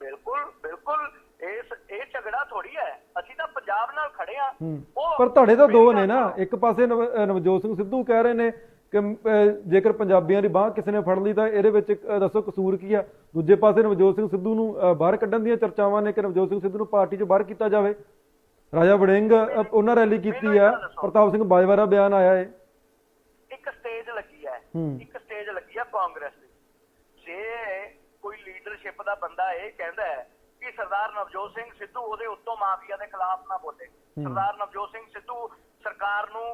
ਬਿਲਕੁਲ ਬਿਲਕੁਲ ਇਸ ਇਹ ਝਗੜਾ ਥੋੜੀ ਹੈ। ਅਸੀਂ ਤਾਂ ਪੰਜਾਬ ਨਾਲ ਖੜੇ ਆ
ਹੂੰ। ਪਰ ਧੜੇ ਤਾਂ ਦੋ ਨੇ ਨਾ। ਇੱਕ ਪਾਸੇ ਨਵਜੋਤ ਸਿੰਘ ਸਿੱਧੂ ਕਹਿ ਰਹੇ ਨੇ ਕਿ ਜੇਕਰ ਪੰਜਾਬੀਆਂ ਦੀ ਬਾਹ ਕਿਸੇ ਨੇ ਫੜ ਲਈ ਤਾਂ ਇਹਦੇ ਵਿੱਚ ਦੱਸੋ ਕਸੂਰ ਕੀ ਆ? ਦੂਜੇ ਪਾਸੇ ਨਵਜੋਤ ਸਿੰਘ ਸਿੱਧੂ ਨੂੰ ਬਾਹਰ ਕੱਢਣ ਦੀਆਂ ਚਰਚਾਵਾਂ ਨੇ ਕਿ ਨਵਜੋਤ ਸਿੰਘ ਸਿੱਧੂ ਨੂੰ ਪਾਰਟੀ 'ਚੋਂ ਬਾਹਰ ਕੀਤਾ ਜਾਵੇ। ਰਾਜਾ ਵੜਿੰਗ ਉਹਨਾਂ ਰੈਲੀ ਕੀਤੀ ਆ। ਪ੍ਰਤਾਪ ਸਿੰਘ ਬਾਜਵਾ ਦਾ ਬਿਆਨ ਆਇਆ ਹੈ
ਇੱਕ ਸਟੇਜ ਲੱਗੀ ਹੂੰ। ਇੱਕ ਸਟੇਜ ਲੱਗੀ ਹੈ ਕਾਂਗਰਸ ਦੀ। ਜੇ ਕੋਈ ਲੀਡਰਸ਼ਿਪ ਦਾ ਬੰਦਾ ਇਹ ਕਹਿੰਦਾ ਹੈ ਕਿ ਸਰਦਾਰ ਨਵਜੋਤ ਸਿੰਘ ਸਿੱਧੂ ਉਹਦੇ ਉੱਤੋਂ ਮਾਫੀਆ ਦੇ ਖਿਲਾਫ ਨਾ ਬੋਲੇ। ਸਰਦਾਰ ਨਵਜੋਤ ਸਿੰਘ ਸਿੱਧੂ ਸਰਕਾਰ ਨੂੰ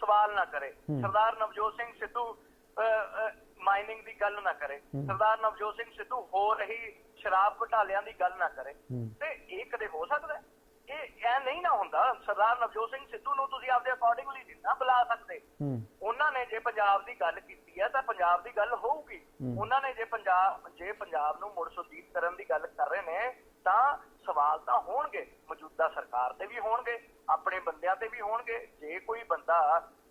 ਸਵਾਲ ਨਾ ਕਰੇ। ਸਰਦਾਰ ਨਵਜੋਤ ਸਿੰਘ ਸਿੱਧੂ ਮਾਈਨਿੰਗ ਦੀ ਗੱਲ ਨਾ ਕਰੇ। ਸਰਦਾਰ ਨਵਜੋਤ ਸਿੰਘ ਸਿੱਧੂ ਹੋ ਰਹੀ ਸ਼ਰਾਬ ਘੁਟਾਲਿਆਂ ਦੀ ਗੱਲ ਨਾ ਕਰੇ। ਤੇ ਇਹ ਕਦੇ ਹੋ ਸਕਦਾ ਹੈ? ਇਹ ਐ ਨਹੀਂ ਨਾ ਹੁੰਦਾ। ਸਰਦਾਰ ਨਵਜੋਤ ਸਿੰਘ ਸਿੱਧੂ ਨੂੰ ਤੁਸੀਂ ਆਪਦੇ ਅਕੋਰਡਿੰਗਲੀ ਨਹੀਂ ਨਾ ਬੁਲਾ ਸਕਦੇ। ਉਹਨਾਂ ਨੇ ਜੇ ਪੰਜਾਬ ਦੀ ਗੱਲ ਕੀਤੀ ਹੈ ਤਾਂ ਪੰਜਾਬ ਦੀ ਗੱਲ ਹੋਊਗੀ। ਉਹਨਾਂ ਨੇ ਜੇ ਪੰਜਾਬ ਜੇ ਪੰਜਾਬ ਨੂੰ ਮੁੜ ਸੁਰਜੀਤ ਕਰਨ ਦੀ ਗੱਲ ਕਰ ਰਹੇ ਨੇ ਤਾਂ ਸਵਾਲ ਤਾਂ ਹੋਣਗੇ। ਮੌਜੂਦਾ ਸਰਕਾਰ ਤੇ ਵੀ ਹੋਣਗੇ ਆਪਣੇ ਬੰਦਿਆਂ ਤੇ ਵੀ ਹੋਣਗੇ। ਜੇ ਕੋਈ ਬੰਦਾ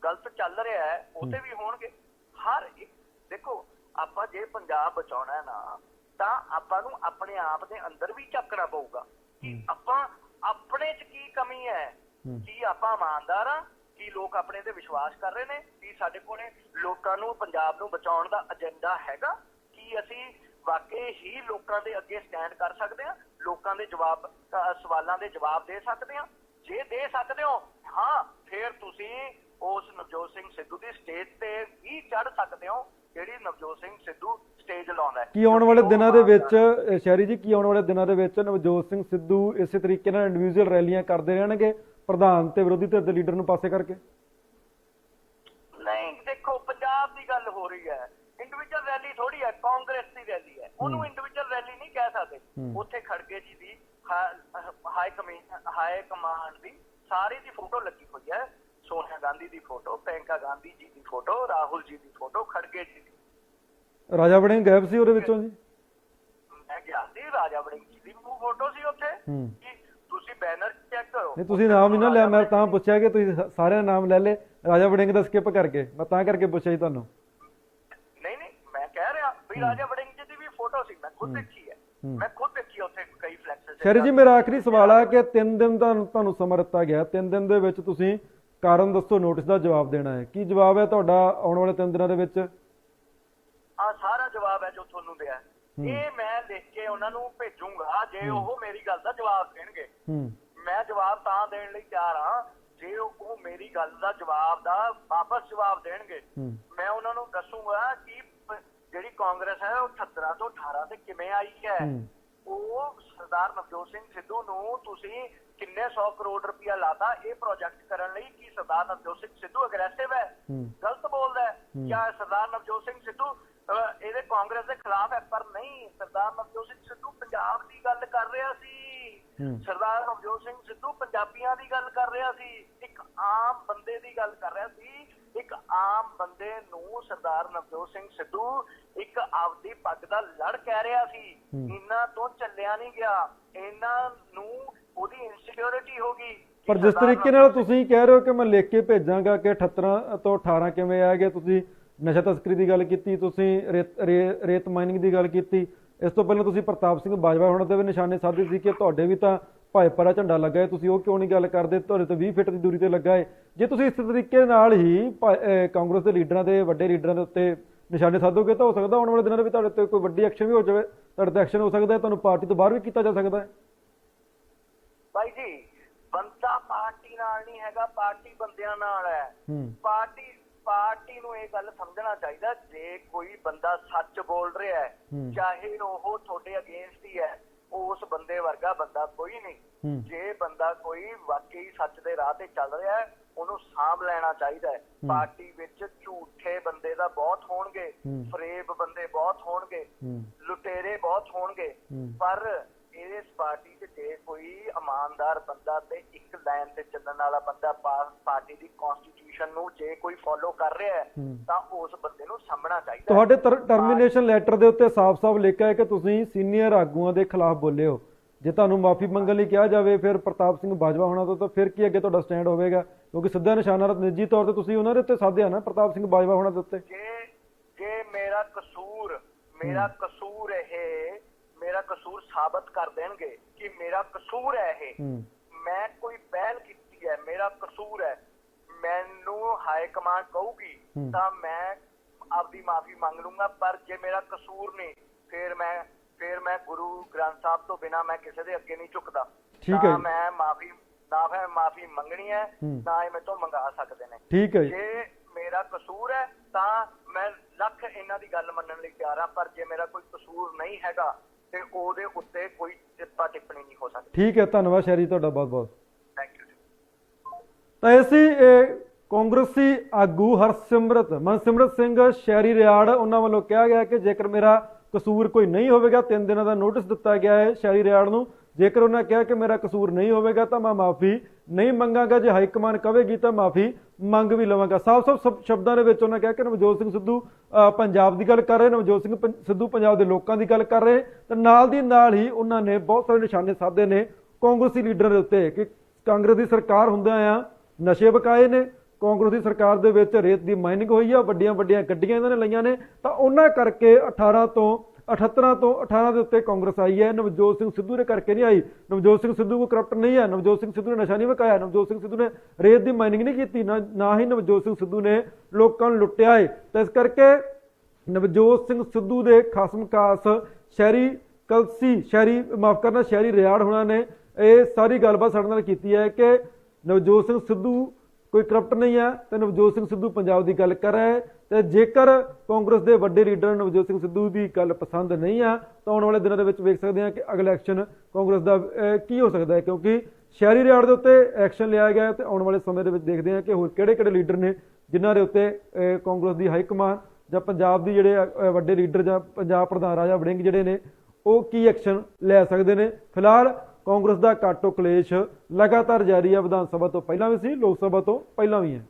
ਗਲਤ ਚੱਲ ਰਿਹਾ ਹੈ ਉਹ ਤੇ ਵੀ ਹੋਣਗੇ। ਹਰ ਇੱਕ ਦੇਖੋ ਆਪਾਂ ਜੇ ਪੰਜਾਬ ਬਚਾਉਣਾ ਹੈ ਨਾ ਤਾਂ ਆਪਾਂ ਨੂੰ ਆਪਣੇ ਆਪ ਦੇ ਅੰਦਰ ਵੀ ਝਾਕਣਾ ਪਊਗਾ ਕਿ ਆਪਾਂ ਆਪਣੇ 'ਚ ਕੀ ਕਮੀ ਹੈ? ਕੀ ਆਪਾਂ ਇਮਾਨਦਾਰ ਆ ਕੀ ਲੋਕ ਆਪਣੇ ਤੇ ਵਿਸ਼ਵਾਸ ਕਰ ਰਹੇ ਨੇ? ਕੀ ਸਾਡੇ ਕੋਲੇ ਲੋਕਾਂ ਨੂੰ ਪੰਜਾਬ ਨੂੰ ਬਚਾਉਣ ਦਾ ਏਜੰਡਾ ਹੈਗਾ? ਕੀ ਅਸੀਂ ਵਾਕਈ ਹੀ ਲੋਕਾਂ ਦੇ ਅੱਗੇ ਸਟੈਂਡ ਕਰ ਸਕਦੇ ਹਾਂ? ਲੋਕਾਂ ਦੇ ਜਵਾਬ ਸਵਾਲਾਂ ਦੇ ਜਵਾਬ ਦੇ ਸਕਦੇ ਹਾਂ? ਜੇ ਦੇ ਸਕਦੇ ਹੋ ਹਾਂ ਫਿਰ ਤੁਸੀਂ ਉਸ ਨਵਜੋਤ ਸਿੰਘ ਸਿੱਧੂ ਦੀ ਸਟੇਜ ਤੇ ਵੀ ਚੜ ਸਕਦੇ ਹੋ। ਜਿਹੜੀ ਨਵਜੋਤ ਸਿੰਘ ਸਿੱਧੂ ਸਟੇਜ ਲਾਉਂਦਾ ਹੈ?
ਕੀ ਆਉਣ ਵਾਲੇ ਦਿਨਾਂ ਦੇ ਵਿੱਚ ਸ਼ਹਿਰੀ ਜੀ ਕੀ ਆਉਣ ਵਾਲੇ ਦਿਨਾਂ ਦੇ ਵਿੱਚ ਨਵਜੋਤ ਸਿੰਘ ਸਿੱਧੂ ਇਸੇ ਤਰੀਕੇ ਨਾਲ ਇੰਡੀਵਿਜੂਅਲ ਰੈਲੀਆਂ ਕਰਦੇ ਰਹਿਣਗੇ ਪ੍ਰਧਾਨ ਤੇ ਵਿਰੋਧੀ ਧਿਰ ਦੇ ਲੀਡਰ ਨੂੰ ਪਾਸੇ ਕਰਕੇ?
ਨਹੀਂ ਦੇਖੋ ਪੰਜਾਬ ਦੀ ਗੱਲ ਹੋ ਰਹੀ ਹੈ। ਇੰਡੀਵਿਜੂਅਲ ਰੈਲੀ ਥੋੜੀ ਹੈ ਕਾਂਗਰਸ ਦੀ ਰੈਲੀ ਹੈ। ਉਹਨੂੰ ਇੰਡੀਵਿਜੂਅਲ ਰੈਲੀ ਨਹੀਂ ਕਹਿ ਸਕਦੇ। ਉੱਥੇ ਖੜਗੇ ਜੀ ਦੀ ਹਾਈ ਕਮਾਂਡ ਦੀ ਸਾਰੀ ਦੀ ਫੋਟੋ ਲੱਗੀ ਹੋਈ ਹੈ। ਸੋਨੀਆ ਗਾਂਧੀ ਦੀ ਫੋਟੋ ਪ੍ਰਿਯੰਕਾ ਗਾਂਧੀ ਜੀ ਦੀ ਫੋਟੋ ਰਾਹੁਲ ਜੀ ਦੀ ਫੋਟੋ ਖੜਗੇ ਜੀ ਦੀ
ਰਾਜਾ ਵੜਿੰਗ ਗਾਇਬ ਸੀ ਉਹਦੇ ਵਿੱਚੋਂ ਜੀ?
ਮੈਂ ਗਿਆ ਸੀ ਰਾਜਾ ਵੜਿੰਗ ਜੀ ਦੀ ਫੋਟੋ ਸੀ ਉੱਥੇ।
ਹੂੰ।
ਤੁਸੀਂ ਬੈਨਰ ਚੈੱਕ ਕਰੋ।
ਨਹੀਂ ਤੁਸੀਂ ਨਾਮ ਨਹੀਂ ਨਾ ਲਿਆ ਮੈਂ ਤਾਂ ਪੁੱਛਿਆ ਕਿ ਤੁਸੀਂ ਸਾਰਿਆਂ ਦਾ ਨਾਮ ਲੈ ਲੇ ਰਾਜਾ ਵੜਿੰਗ ਦਾ ਸਕਿਪ ਕਰਕੇ ਮੈਂ ਤਾਂ ਕਰਕੇ ਪੁੱਛਿਆ ਜੀ ਤੁਹਾਨੂੰ।
ਨਹੀਂ ਨਹੀਂ ਮੈਂ ਕਹਿ ਰਿਹਾ ਵੀ ਰਾਜਾ ਵੜਿੰਗ ਜੀ ਦੀ ਵੀ ਫੋਟੋ ਸੀ ਮੈਂ ਖੁਦ ਦੇਖੀ ਹੈ। ਮੈਂ ਖੁਦ ਦੇਖੀ ਉੱਥੇ ਕਈ ਫਲੈਕਸਸ
ਸ਼ੈਰੀ ਜੀ ਮੇਰਾ ਆਖਰੀ ਸਵਾਲ ਆ ਕਿ 3 ਦਿਨ ਦਾ ਤੁਹਾਨੂੰ ਸਮਾਂ ਦਿੱਤਾ ਗਿਆ 3 ਦਿਨ ਦੇ ਵਿੱਚ ਤੁਸੀਂ ਕਾਰਨ ਦੱਸੋ ਨੋਟਿਸ ਦਾ ਜਵਾਬ ਦੇਣਾ ਹੈ। ਕੀ ਜਵਾਬ ਹੈ ਤੁਹਾਡਾ ਆਉਣ ਵਾਲੇ ਤਿੰਨ ਦਿਨਾਂ ਦੇ ਵਿੱਚ?
ਆ ਸਾਰਾ ਜਵਾਬ ਹੈ ਜੋ ਤੁਹਾਨੂੰ ਦਿਆ ਇਹ ਮੈਂ ਲਿਖ ਕੇ ਉਹਨਾਂ ਨੂੰ ਭੇਜੂੰਗਾ ਜੇ ਉਹ ਮੇਰੀ ਗੱਲ ਦਾ ਜਵਾਬ ਦੇਣਗੇ। ਮੈਂ ਜਵਾਬ ਤਾਂ ਦੇਣ ਲਈ ਤਿਆਰ ਹਾਂ ਜੇ ਉਹ ਮੇਰੀ ਗੱਲ ਦਾ ਜਵਾਬ ਦਾ ਵਾਪਸ ਜਵਾਬ ਦੇਣਗੇ ਮੈਂ ਉਹਨਾਂ ਨੂੰ ਦੱਸੂਗਾ ਕਿ ਜਿਹੜੀ ਕਾਂਗਰਸ ਹੈ ਉਹ 18 ਤੋਂ 18 ਤੇ ਕਿਵੇਂ ਆਈ ਹੂੰ। ਉਹ ਸਰਦਾਰ ਨਵਜੋਤ ਸਿੰਘ ਸਿੱਧੂ ਨੂੰ ਤੁਸੀਂ ਕਿੰਨੇ 100 ਕਰੋੜ ਰੁਪਇਆ ਲਾਤਾ ਇਹ ਪ੍ਰੋਜੈਕਟ ਕਰਨ ਲਈ ਕੀ ਸਰਦਾਰ ਨਵਜੋਤ ਸਿੰਘ ਸਿੱਧੂ ਅਗਰੈਸਿਵ ਹੈ? ਗਲਤ ਬੋਲਦਾ ਹੈ? ਜਾਂ ਸਰਦਾਰ ਨਵਜੋਤ ਸਿੰਘ ਸਿੱਧੂ ਇਹਦੇ ਕਾਂਗਰਸ ਦੇ ਖਿਲਾਫ ਹੈ ਪਰ ਨਹੀਂ ਸਰਦਾਰ ਨਵਜੋਤ ਸਿੰਘ ਸਿੱਧੂ ਪੰਜਾਬ ਦੀ ਗੱਲ ਕਰ ਰਿਹਾ ਸੀ। ਸਰਦਾਰ ਨਵਜੋਤ ਸਿੰਘ ਸਿੱਧੂ ਪੰਜਾਬੀਆਂ ਦੀ ਗੱਲ ਕਰ ਰਿਹਾ ਸੀ ਇੱਕ ਆਮ ਬੰਦੇ ਦੀ ਗੱਲ ਕਰ ਰਿਹਾ ਸੀ। ਇੱਕ ਆਮ ਬੰਦੇ ਨੂੰ ਸਰਦਾਰ ਨਵਜੋਤ ਸਿੰਘ ਸਿੱਧੂ ਇੱਕ ਆਪਦੀ ਪੱਗ ਦਾ ਲੜ ਕਹਿ ਰਿਹਾ ਸੀ। ਇਹਨਾਂ ਤੋਂ ਚੱਲਿਆ ਨਹੀਂ ਗਿਆ। ਇਹਨਾਂ ਨੂੰ ਉਹਦੀ ਇਨਸਿਕਿਉਰਿਟੀ ਹੋ ਗਈ
ਪਰ ਜਿਸ ਤਰੀਕੇ ਨਾਲ ਤੁਸੀਂ ਕਹਿ ਰਹੇ ਹੋ ਕਿ ਮੈਂ ਲਿਖ ਕੇ ਭੇਜਾਂਗਾ ਕਿ 78 ਤੋਂ 18 ਕਿਵੇਂ ਆ ਗਏ ਤੁਸੀਂ ਨਸ਼ਾ ਤਸਕਰੀ ਦੀ ਗੱਲ ਕੀਤੀ ਤੁਸੀਂ ਰੇਤ ਮਾਈਨਿੰਗ ਦੀ ਗੱਲ ਕੀਤੀ। ਇਸ ਤੋਂ ਪਹਿਲਾਂ ਤੁਸੀਂ ਪ੍ਰਤਾਪ ਸਿੰਘ ਬਾਜਵਾ ਹੋਣਾ ਤੇ ਵੀ ਨਿਸ਼ਾਨੇ ਸਾਧੇ ਸੀ ਕਿ ਤੁਹਾਡੇ ਵੀ ਤਾਂ ਭਾਜਪਾ ਦਾ ਝੰਡਾ ਲੱਗਾ ਹੈ ਤੁਸੀਂ ਉਹ ਕਿਉਂ ਨਹੀਂ ਗੱਲ ਕਰਦੇ? ਤੁਹਾਡੇ ਤੋਂ 20 ਫੁੱਟ ਦੀ ਦੂਰੀ ਤੇ ਲੱਗਾ ਹੈ। ਜੇ ਤੁਸੀਂ ਇਸ ਤਰੀਕੇ ਨਾਲ ਹੀ ਕਾਂਗਰਸ ਦੇ ਲੀਡਰਾਂ ਦੇ ਵੱਡੇ ਲੀਡਰਾਂ ਦੇ ਉੱਤੇ ਨਿਸ਼ਾਨੇ ਸਾਧੋਗੇ ਤਾਂ ਹੋ ਸਕਦਾ ਆਉਣ ਵਾਲੇ ਦਿਨਾਂ ਦੇ ਵਿੱਚ ਤੁਹਾਡੇ ਤੇ ਕੋਈ ਵੱਡੀ ਐਕਸ਼ਨ ਵੀ ਹੋ ਜਾਵੇ। ਤੁਹਾਡੇ ਤੇ ਐਕਸ਼ਨ ਹੋ ਸਕਦਾ ਹੈ ਤੁਹਾਨੂੰ ਪਾਰਟੀ ਤੋਂ ਬਾਹਰ ਵੀ ਕੀਤਾ ਜਾ ਸਕਦਾ ਹੈ।
ਭਾਈ ਜੀ ਬੰਦਾ ਪਾਰਟੀ ਨਾਲ ਨਹੀਂ ਹੈਗਾ ਪਾਰਟੀ ਬੰਦਿਆਂ ਨਾਲ ਹੈ। ਪਾਰਟੀ ਪਾਰਟੀ ਨੂੰ ਇਹ ਗੱਲ ਸਮਝਣਾ ਚਾਹੀਦਾ ਜੇ ਕੋਈ ਬੰਦਾ ਸੱਚ ਬੋਲ ਰਿਹਾ ਹੂੰ। ਚਾਹੇ ਉਹ ਤੁਹਾਡੇ ਅਗੇਂਸਟ ਹੀ ਹੈ ਉਸ ਬੰਦੇ ਵਰਗਾ ਬੰਦਾ ਕੋਈ ਨਹੀਂ। ਜੇ ਬੰਦਾ ਕੋਈ ਵਾਕਈ ਸੱਚ ਦੇ ਰਾਹ ਤੇ ਚੱਲ ਰਿਹਾ ਹੈ ਉਹਨੂੰ ਸਾਂਭ ਲੈਣਾ ਚਾਹੀਦਾ ਹੈ। ਪਾਰਟੀ ਵਿੱਚ ਝੂਠੇ ਬੰਦੇ ਦਾ ਬਹੁਤ ਹੋਣਗੇ। ਫਰੇਬ ਬੰਦੇ ਬਹੁਤ ਹੋਣਗੇ ਲੁਟੇਰੇ ਬਹੁਤ ਹੋਣਗੇ। ਪਰ ਇਸ ਪਾਰਟੀ 'ਚ ਜੇ ਕੋਈ ਇਮਾਨਦਾਰ ਬੰਦਾ ਤੇ ਇੱਕ ਲਾਈਨ ਤੇ ਚੱਲਣ ਵਾਲਾ ਬੰਦਾ ਪਾਰਟੀ ਦੀ ਕਨਸਟੀਟਿਊਸ਼ਨ ਨੂੰ ਜੇ ਕੋਈ ਫੋਲੋ ਕਰ ਰਿਹਾ ਹੈ। ਤਾਂ ਉਸ ਬੰਦੇ ਨੂੰ ਸਾਹਮਣਾ ਚਾਹੀਦਾ।
ਤੁਹਾਡੇ ਟਰਮੀਨੇਸ਼ਨ ਲੈਟਰ ਦੇ ਉੱਤੇ ਸਾਫ਼-ਸਾਫ਼ ਲਿਖਿਆ ਹੈ ਕਿ ਤੁਸੀਂ ਸੀਨੀਅਰ ਆਗੂਆਂ ਦੇ ਖਿਲਾਫ ਬੋਲੇ ਹੋ ਜੇ ਤੁਹਾਨੂੰ ਮਾਫੀ ਮੰਗਣ ਲਈ ਕਿਹਾ ਜਾਵੇ ਫਿਰ ਪ੍ਰਤਾਪ ਸਿੰਘ ਬਾਜਵਾ ਹੋਣਾ ਤੋਂ ਤਾਂ ਫਿਰ ਕੀ ਅੱਗੇ ਤੁਹਾਡਾ ਸਟੈਂਡ ਹੋਵੇਗਾ ਕਿਉਂਕਿ ਸਿੱਧਾ ਨਿਸ਼ਾਨਾ ਨਿੱਜੀ ਤੌਰ ਤੇ ਤੁਸੀਂ ਉਹਨਾਂ ਦੇ ਉੱਤੇ ਸਾਧਿਆ ਨਾ ਪ੍ਰਤਾਪ ਸਿੰਘ ਬਾਜਵਾ ਹੋਣਾ ਦੇ ਉੱਤੇ
ਜੇ ਜੇ ਮੇਰਾ ਕਸੂਰ ਮੇਰਾ ਕਸੂਰ ਇਹ ਮੇਰਾ ਕਸੂਰ ਸਾਬਤ ਕਰ ਦੇਣਗੇ ਕਿ ਮੇਰਾ ਕਸੂਰ ਹੈ ਇਹ ਮੈਂ ਕੋਈ ਪਹਿਲ ਕੀਤੀ ਹੈ ਮੇਰਾ ਕਸੂਰ ਹੈ ਮੈਨੂੰ ਹਾਈ ਕਮਾਂਡ ਕਹੂਗੀ। ਤਾਂ ਮੈਂ ਆਪਦੀ ਮਾਫੀ ਮੰਗ ਲੂੰਗਾ ਪਰ ਜੇ ਮੇਰਾ ਕਸੂਰ ਨਹੀਂ ਫਿਰ ਮੈਂ ਫਿਰ ਮੈਂ ਗੁਰੂ ਗ੍ਰੰਥ ਸਾਹਿਬ ਤੋਂ ਬਿਨਾ ਮੈਂ ਕਿਸੇ ਦੇ ਅੱਗੇ ਨਹੀਂ ਝੁਕਦਾ
ਠੀਕ ਹੈ।
ਮੈਂ ਮਾਫੀ ਨਾ ਮੈਂ ਮਾਫੀ ਮੰਗਣੀ ਹੈ। ਨਾ ਹੀ ਮੇਰੇ ਤੋਂ ਮੰਗਾ ਸਕਦੇ ਨੇ
ਠੀਕ ਹੈ ਜੀ
ਜੇ ਮੇਰਾ ਕਸੂਰ ਹੈ ਤਾਂ ਮੈਂ ਲੱਖ ਇਹਨਾਂ ਦੀ ਗੱਲ ਮੰਨਣ ਲਈ ਤਿਆਰ ਹਾਂ ਪਰ ਜੇ ਮੇਰਾ ਕੋਈ ਕਸੂਰ ਨਹੀਂ ਹੈਗਾ ਤੇ ਉਹਦੇ ਉੱਤੇ ਕੋਈ ਟਿੱਪਾ ਟਿੱਪਣੀ ਨਹੀਂ ਹੋ ਸਕਦੀ।
ਠੀਕ ਹੈ ਧੰਨਵਾਦ ਸ਼ੈਰੀ ਤੁਹਾਡਾ ਬਹੁਤ-ਬਹੁਤ
ਥੈਂਕ ਯੂ
ਤਾਂ ਇਹ ਸੀ ਇਹ ਕਾਂਗਰਸੀ ਆਗੂ ਹਰਸਿਮਰਤ ਮਨਸਿਮਰਤ ਸਿੰਘ ਸ਼ਹਿਰੀ ਰਿਆੜ ਉਹਨਾਂ ਵੱਲੋਂ ਕਿਹਾ ਗਿਆ ਕਿ ਜੇਕਰ ਮੇਰਾ ਕਸੂਰ ਕੋਈ ਨਹੀਂ ਹੋਵੇਗਾ ਤਿੰਨ ਦਿਨਾਂ ਦਾ ਨੋਟਿਸ ਦਿੱਤਾ ਗਿਆ ਹੈ ਸ਼ਹਿਰੀ ਰਿਆੜ ਨੂੰ। ਜੇਕਰ ਉਹਨਾਂ ਕਿਹਾ ਕਿ ਮੇਰਾ ਕਸੂਰ ਨਹੀਂ ਹੋਵੇਗਾ ਤਾਂ ਮੈਂ ਮਾਫੀ ਨਹੀਂ ਮੰਗਾਂਗਾ ਜੇ ਹਾਈ ਕਮਾਂਡ ਕਹੇਗੀ ਤਾਂ ਮਾਫੀ ਮੰਗ ਵੀ ਲਵਾਂਗਾ। ਸਾਫ਼-ਸਾਫ਼ ਸ਼ਬ- ਸ਼ਬਦਾਂ ਦੇ ਵਿੱਚ ਉਹਨਾਂ ਕਿਹਾ ਕਿ ਨਵਜੋਤ ਸਿੰਘ ਸਿੱਧੂ ਪੰਜਾਬ ਦੀ ਗੱਲ ਕਰ ਰਹੇ, ਨਵਜੋਤ ਸਿੰਘ ਪੰ- ਸਿੱਧੂ ਪੰਜਾਬ ਦੇ ਲੋਕਾਂ ਦੀ ਗੱਲ ਕਰ ਰਹੇ। ਤੇ ਨਾਲ ਦੀ ਨਾਲ ਹੀ ਉਹਨਾਂ ਨੇ ਬਹੁਤ ਸਾਰੇ ਨਿਸ਼ਾਨੇ ਸਾਧੇ ਨੇ ਕਾਂਗਰਸੀ ਲੀਡਰਾਂ ਦੇ ਉੱਤੇ ਕਿ ਕਾਂਗਰਸ ਦੀ ਸਰਕਾਰ ਹੁੰਦਿਆਂ ਆ ਨਸ਼ੇ ਵਕਾਏ ਨੇ, ਕਾਂਗਰਸ ਦੀ ਸਰਕਾਰ ਦੇ ਵਿੱਚ ਰੇਤ ਦੀ ਮਾਈਨਿੰਗ ਹੋਈ ਆ, ਵੱਡੀਆਂ ਵੱਡੀਆਂ ਗੱਡੀਆਂ ਇਹਨਾਂ ਨੇ ਲਈਆਂ ਨੇ। ਤਾਂ ਉਹਨਾਂ ਕਰਕੇ 18 ਤੋਂ 78 ਤੋਂ 18 ਦੇ ਉੱਤੇ ਕਾਂਗਰਸ ਆਈ ਹੈ। ਨਵਜੋਤ ਸਿੰਘ ਸਿੱਧੂ ਦੇ ਕਰਕੇ ਨਹੀਂ ਆਈ। ਨਵਜੋਤ ਸਿੰਘ ਸਿੱਧੂ ਕੋ ਕਰਪਟ ਨਹੀਂ ਹੈ। ਨਵਜੋਤ ਸਿੰਘ ਸਿੱਧੂ ਨੇ ਨਸ਼ਾ ਨਹੀਂ ਵਕਾਇਆ। ਨਵਜੋਤ ਸਿੰਘ ਸਿੱਧੂ ਨੇ ਰੇਤ ਦੀ ਮਾਈਨਿੰਗ ਨਹੀਂ ਕੀਤੀ। ਨਾ ਹੀ ਨਵਜੋਤ ਸਿੰਘ ਸਿੱਧੂ ਨੇ ਲੋਕਾਂ ਨੂੰ ਲੁੱਟਿਆ ਹੈ ਤਾਂ ਇਸ ਕਰਕੇ ਨਵਜੋਤ ਸਿੰਘ ਸਿੱਧੂ ਦੇ ਖਾਸਮ ਖਾਸ ਸ਼ਹਿਰੀ ਕਲਸੀ, ਸ਼ਹਿਰੀ, ਮਾਫ ਕਰਨਾ, ਸ਼ਹਿਰੀ ਰਿਆੜ ਹੋਣਾ ਨੇ ਇਹ ਸਾਰੀ ਗੱਲਬਾਤ ਸਾਡੇ ਨਾਲ ਕੀਤੀ ਹੈ ਕਿ ਨਵਜੋਤ ਸਿੰਘ ਸਿੱਧੂ ਕੋਈ ਕਰਪਟ ਨਹੀਂ ਹੈ, ਤੇ ਨਵਜੋਤ ਸਿੰਘ ਸਿੱਧੂ ਪੰਜਾਬ ਦੀ ਗੱਲ ਕਰ ਰਿਹਾ ਹੈ। ਤੇ ਜੇਕਰ ਕਾਂਗਰਸ ਦੇ ਵੱਡੇ ਲੀਡਰ ਨਵਜੋਤ ਸਿੰਘ ਸਿੱਧੂ ਦੀ ਗੱਲ ਪਸੰਦ ਨਹੀਂ ਆ, ਤਾਂ ਆਉਣ ਵਾਲੇ ਦਿਨਾਂ ਦੇ ਵਿੱਚ ਵੇਖ ਸਕਦੇ ਹਾਂ ਕਿ ਅਗਲਾ ਐਕਸ਼ਨ ਕਾਂਗਰਸ ਦਾ ਕੀ ਹੋ ਸਕਦਾ ਹੈ। ਕਿਉਂਕਿ ਸ਼ਹਿਰੀ ਰਿਆੜ ਦੇ ਉੱਤੇ ਐਕਸ਼ਨ ਲਿਆ ਗਿਆ ਹੈ ਤੇ ਆਉਣ ਵਾਲੇ ਸਮੇਂ ਦੇ ਵਿੱਚ ਦੇਖਦੇ ਹਾਂ ਕਿ ਹੋਰ ਕਿਹੜੇ-ਕਿਹੜੇ ਲੀਡਰ ਨੇ ਜਿਨ੍ਹਾਂ ਦੇ ਉੱਤੇ ਕਾਂਗਰਸ ਦੀ ਹਾਈ ਕਮਾਨ ਜਾਂ ਪੰਜਾਬ ਦੀ ਜਿਹੜੇ ਵੱਡੇ ਲੀਡਰ ਜਾਂ ਪੰਜਾਬ ਪ੍ਰਧਾਨ ਰਾਜਾ ਵੜਿੰਗ ਜਿਹੜੇ ਨੇ, ਉਹ ਕੀ ਐਕਸ਼ਨ ਲੈ ਸਕਦੇ ਨੇ। ਫਿਲਹਾਲ ਕਾਂਗਰਸ ਦਾ ਕਾਟੋ ਕਲੇਸ਼ ਲਗਾਤਾਰ ਜਾਰੀ ਹੈ ਵਿਧਾਨ ਸਭਾ ਤੋਂ ਪਹਿਲਾਂ ਵੀ ਸੀ, ਲੋਕ ਸਭਾ ਤੋਂ ਪਹਿਲਾਂ ਵੀ ਹੈ।